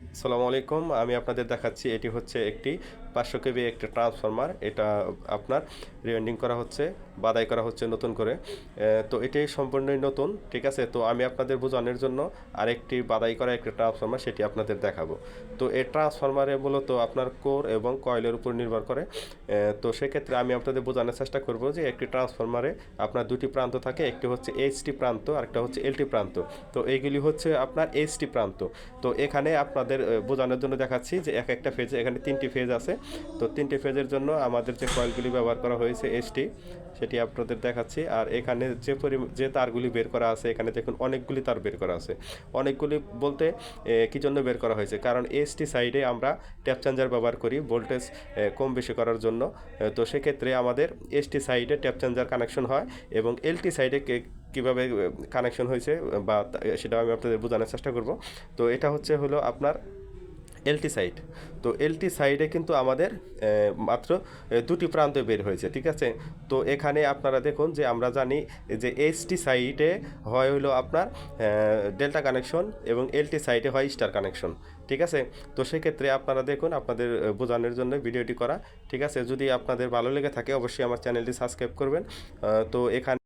আসসালামু আলাইকুম, আমি আপনাদের দেখাচ্ছি, এটি হচ্ছে একটি পাঁচশো কেবি একটি ট্রান্সফরমার। এটা আপনার রিওয়েন্ডিং করা হচ্ছে, বাদাই করা হচ্ছে নতুন করে। তো এটি সম্পূর্ণই নতুন, ঠিক আছে? তো আমি আপনাদের বোঝানোর জন্য আরেকটি বাদাই করা একটি ট্রান্সফরমার, সেটি আপনাদের দেখাবো। তো এই ট্রান্সফরমারে মূলত আপনার কোর এবং কয়েলের উপর নির্ভর করে। তো সেক্ষেত্রে আমি আপনাদের বোঝানোর চেষ্টা করব যে একটি ট্রান্সফরমারে আপনার দুটি প্রান্ত থাকে, একটি হচ্ছে এইচটি প্রান্ত, আরেকটা হচ্ছে এলটি প্রান্ত। তো এইগুলি হচ্ছে আপনার এইচটি প্রান্ত। তো এখানে আপনাদের বোঝানোর জন্য দেখাচ্ছি যে এক একটা ফেজে এখানে তিনটি ফেজ আছে। তো তিনটি ফেজের জন্য আমাদের যে কয়েলগুলি ব্যবহার করা হয়েছে এইচটি সেটি আপনাদের দেখাচ্ছি। আর এখানে যে পরি যে তারগুলি বের করা আছে, এখানে দেখুন অনেকগুলি তার বের করা আছে। অনেকগুলি বলতে কী জন্য বের করা হয়েছে? কারণ এসটি সাইডে আমরা ট্যাপ চেঞ্জার ব্যবহার করি ভোল্টেজ কম বেশি করার জন্য। তো সেক্ষেত্রে আমাদের এসটি সাইডে ট্যাপ চেঞ্জার কানেকশন হয় এবং এলটি সাইডে কীভাবে কানেকশন হয়েছে, বা সেটা আমি আপনাদের বোঝানোর চেষ্টা করব। তো এটা হচ্ছে হলো আপনার এলটি সাইড তো এলটি সাইডে কিন্তু আমাদের মাত্র দুটি প্রান্তে বের হয়েছে, ঠিক আছে? তো এখানে আপনারা দেখুন যে আমরা জানি যে এইচটি সাইডে হয় হলো আপনার ডেল্টা কানেকশন এবং এলটি সাইডে হয় স্টার কানেকশন ঠিক আছে? তো সেক্ষেত্রে আপনারা দেখুন, আপনাদের বোঝানোর জন্য ভিডিওটি করা, ঠিক আছে? যদি আপনাদের ভালো লেগে থাকে, অবশ্যই আমার চ্যানেলটি সাবস্ক্রাইব করবেন। তো এখানে